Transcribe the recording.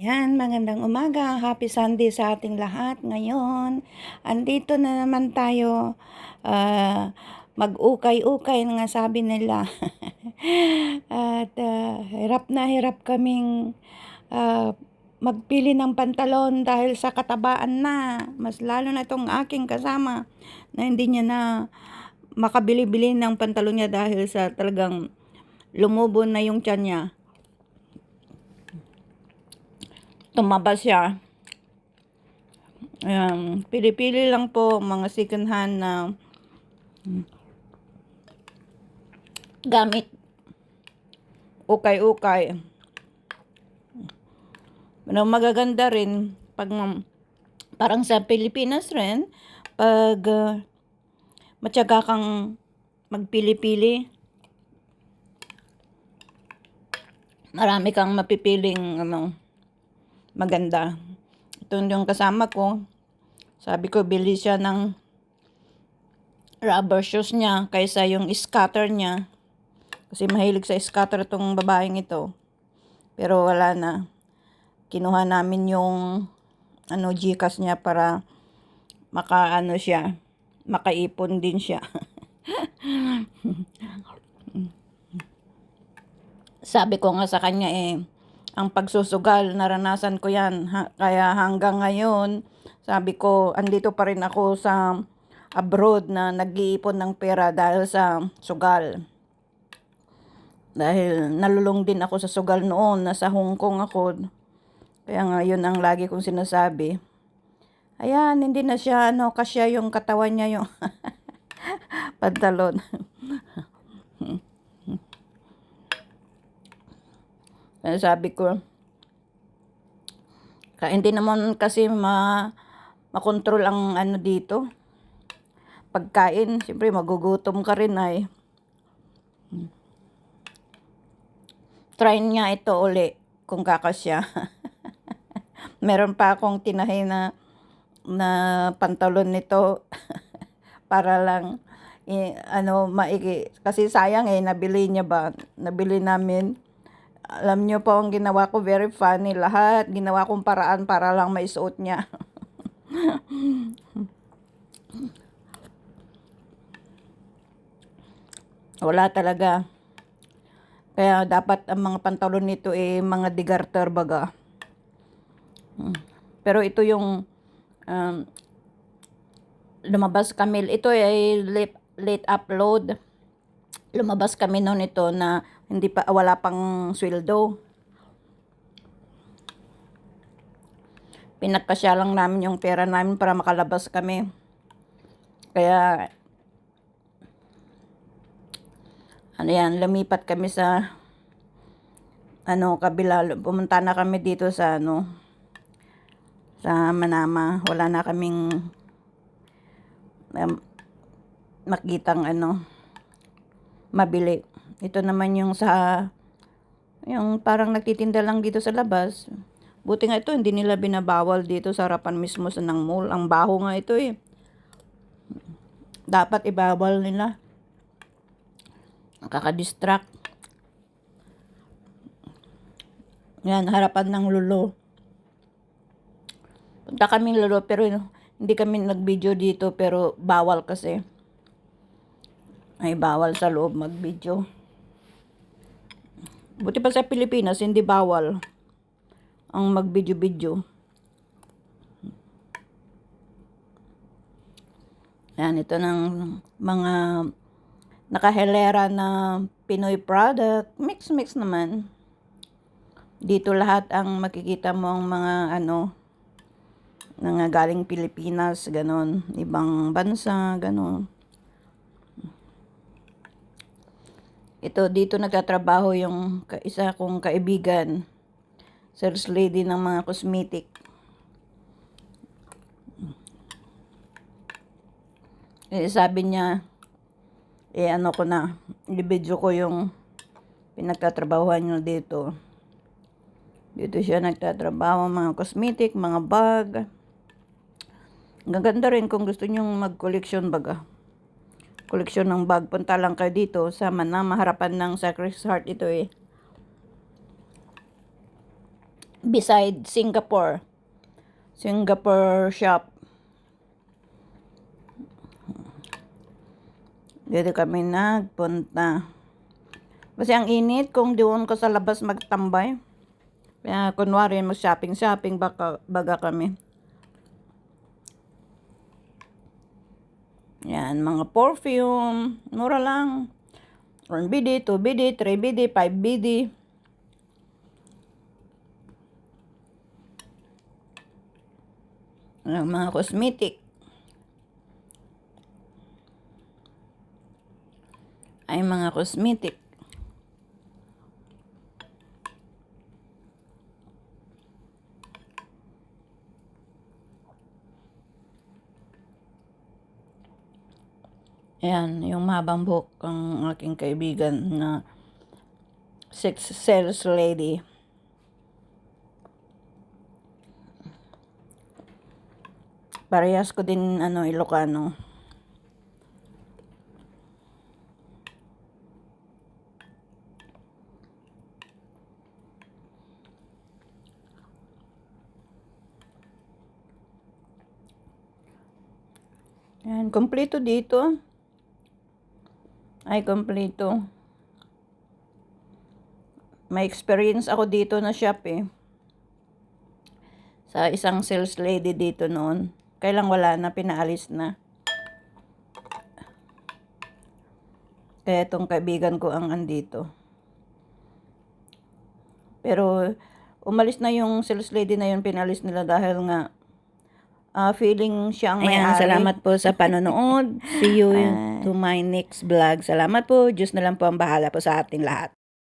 Yan, magandang umaga. Happy Sunday sa ating lahat. Ngayon, andito na naman tayo ah, mag-ukay-ukay nga sabi nila. At ah, hirap na hirap kaming ah, magpili ng pantalon dahil sa katabaan na. Mas lalo na itong aking kasama na hindi niya na makabili-bili ng pantalon niya dahil sa talagang lumubo na yung tiyan niya. Tumaba siya. Ayan, pili-pili lang po mga second hand na gamit. Ukay-ukay. Ano, magaganda rin pag parang sa Pilipinas rin, pag uh, matyaga kang magpili-pili, marami kang mapipiling ano, maganda. Ito yung kasama ko. Sabi ko, bili siya ng rubber shoes niya kaysa yung scatter niya. Kasi mahilig sa scatter tong babaeng ito. Pero wala na. Kinuha namin yung ano Gcash niya para maka ano siya, makaipon din siya. Sabi ko nga sa kanya eh, ang pagsusugal, naranasan ko yan. Ha, kaya hanggang ngayon, sabi ko, andito pa rin ako sa abroad na nag-iipon ng pera dahil sa sugal. Dahil nalulong din ako sa sugal noon, nasa Hong Kong ako. Kaya nga, yun ang lagi kong sinasabi. Ayan, hindi na siya, ano, kasya yung katawan niya yung pantalon. Kaya sabi ko, kaya hindi naman kasi ma makontrol ang ano dito. Pagkain, siyempre magugutom ka rin ay. Try niya ito uli kung kakasya. Meron pa akong tinahi na na pantalon nito para lang eh, ano maigi kasi sayang eh nabili niya ba nabili namin alam niyo po ang ginawa ko, very funny lahat. Ginawa kong paraan para lang maisuot niya. Wala talaga. Kaya dapat ang mga pantalon nito eh mga digarter baga. Hmm. Pero ito yung um, lumabas kami. Ito ay late, late upload. Lumabas kami noon ito na hindi pa wala pang sweldo. Pinagkasya lang namin yung pera namin para makalabas kami. Kaya ano yan, lumipat kami sa ano, kabila, pumunta na kami dito sa ano, sa Manama. Wala na kaming um, makitang ano, mabili. Ito naman yung sa, yung parang nagtitinda lang dito sa labas. Buti nga ito, hindi nila binabawal dito sa harapan mismo sa ng mall. Ang baho nga ito eh. Dapat ibawal nila. Nakaka-distract. Yan, harapan ng lulo. Punta kaming lulo pero hindi kami nag-video dito pero bawal kasi. Ay bawal sa loob mag-video. Buti pa sa Pilipinas, hindi bawal ang mag-video-video. Yan, ito ng mga nakahelera na Pinoy product. Mix-mix naman. Dito lahat ang makikita mo ang mga ano, nga galing Pilipinas, ganon. Ibang bansa, ganon. Ito, dito nagtatrabaho yung isa kong kaibigan. Sales lady ng mga cosmetic. Eh, sabi niya, eh ano ko na, i-video ko yung pinagtatrabahuhan niyo dito. Dito siya nagtatrabaho, mga cosmetic, mga bag. Ang ganda rin kung gusto niyo mag-collection baga. Koleksyon ng bag. Punta lang kayo dito sa Manama, harapan ng Sacred Heart ito eh. beside Singapore. Singapore shop. Dito kami nagpunta. Kasi ang init kung doon ka sa labas magtambay. Kaya kunwari mag-shopping-shopping baka, baga kami. Yan, mga perfume. Mura lang. 1 BD, 2 BD, 3 BD, 5 BD. Ang mga cosmetic. Ay mga cosmetic. Ayan, yung mahabang buhok ang aking kaibigan na sex sales lady. Parehas ko din ano Ilocano. Yan, kompleto dito. Ay, kompleto. May experience ako dito na shop eh. Sa isang sales lady dito noon. Kailang wala na, pinaalis na. Kaya itong kaibigan ko ang andito. Pero umalis na yung sales lady na yun, pinalis nila dahil nga ah, feeling siya ang Ayan, salamat po sa panonood. See you to my next vlog. Salamat po. Diyos na lang po ang bahala po sa ating lahat.